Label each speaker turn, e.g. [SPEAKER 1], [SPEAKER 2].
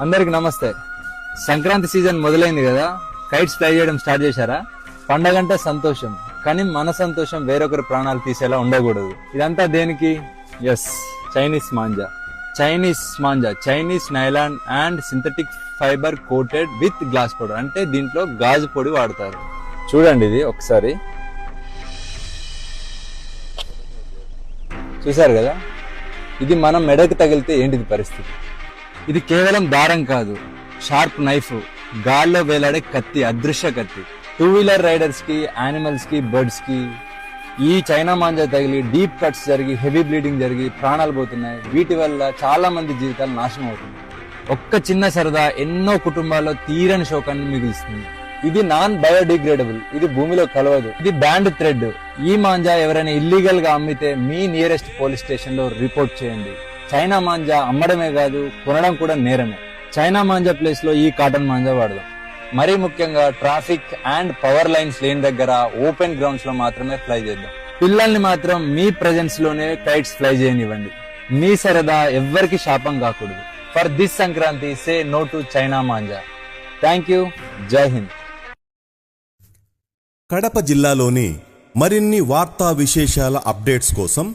[SPEAKER 1] అందరికి నమస్తే. సంక్రాంతి సీజన్ మొదలైంది కదా కైట్స్ ఫ్లై చేయడం స్టార్ట్ చేశారా? పండగంటే సంతోషం కానీ మన సంతోషం వేరొకరి ప్రాణాలు తీసేలా ఉండకూడదు. ఇదంతా దేనికి? Yes Chinese manja Chinese manja Chinese nylon and synthetic fibre coated with glass powder అంటే దీంట్లో గాజు పొడి వాడతారు. చూడండి ఇది ఒకసారి. చూసారు కదా? ఇది మనం మెడకు తగిలితే ఏంటిది పరిస్థితి? ఇది కేవలం దారం కాదు. షార్ప్ నైఫ్ గాల్లో వేలాడే కత్తి అదృశ్య కత్తి. టూ వీలర్ రైడర్స్కి యానిమల్స్కి బర్డ్స్కి ఈ చైనా మాంజా తగిలి డీప్ కట్స్ జరిగి హెవీ బ్లీడింగ్ జరిగి ప్రాణాలు పోతున్నాయి. వీటి వల్ల చాలా మంది జీవితాలు నాశనం అవుతున్నాయి. ఒక్క చిన్న సరదా ఎన్నో కుటుంబాల్లో తీరని శోకాన్ని మిగులుస్తుంది. ఇది నాన్ బయోడిగ్రేడబుల్ ఇది భూమిలో కలవదు. ఇది బ్యాండ్ థ్రెడ్. ఈ మాంజా ఎవరైనా ఇల్లీగల్గా అమ్మితే మీ నియరెస్ట్ పోలీస్ స్టేషన్లో రిపోర్ట్ చేయండి. చైనా మాంజా అమ్మడమే కాదు కొనడం కూడా నేరమే. చైనా మాంజా ప్లేస్లో ఈ కాటన్ మాంజా వాడదాం. మరీ ముఖ్యంగా ట్రాఫిక్ అండ్ పవర్ లైన్స్ లేని దగ్గర ఓపెన్ గ్రౌండ్స్లో మాత్రమే ఫ్లై చేద్దాం. పిల్లల్ని మాత్రం మీ ప్రెజెన్స్లోనే కైట్స్ ఫ్లై చేయనివ్వండి. మీ సరదా ఎవ్వరికి శాపం కాకూడదు. For this Sankranti say no to China manja. Thank you Jai Hind
[SPEAKER 2] Kadapa జిల్లాలోని మరిన్ని వార్తా విశేషాల అప్డేట్స్ కోసం